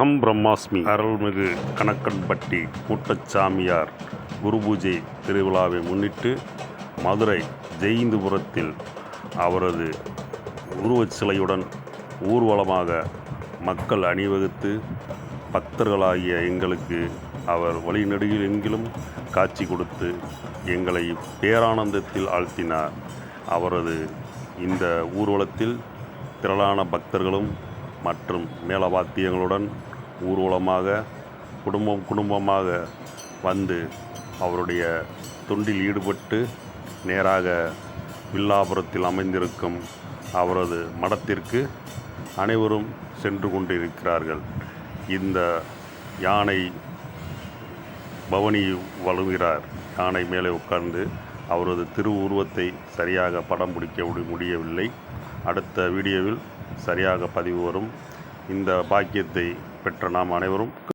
அகம் பிரம்மாஸ்மி. அருள்மிகு கணக்கன்பட்டி கூட்டச்சாமியார் குரு பூஜை திருவிழாவை முன்னிட்டு மதுரை ஜெயிந்துபுரத்தில் அவரது உருவச் சிலையுடன் ஊர்வலமாக மக்கள் அணிவகுத்து பக்தர்களாகிய எங்களுக்கு அவர் வழிநெடுகில் எங்கிலும் காட்சி கொடுத்து எங்களை பேரானந்தத்தில் ஆழ்த்தினார். அவரது இந்த ஊர்வலத்தில் திரளான பக்தர்களும் மற்றும் மேளவாத்தியங்களுடன் ஊர்வலமாக குடும்பம் குடும்பமாக வந்து அவருடைய தொண்டில் ஈடுபட்டு நேராக வில்லாபுரத்தில் அமைந்திருக்கும் அவரது மடத்திற்கு அனைவரும் சென்று கொண்டிருக்கிறார்கள். இந்த யானை பவனி வழுகிறார் யானை மேலே உட்கார்ந்து அவரது திருவுருவத்தை சரியாக படம் பிடிக்க முடியவில்லை. அடுத்த வீடியோவில் சரியாக பதிவு வரும். இந்த பாக்கியத்தை பெற்ற நாம் அனைவரும்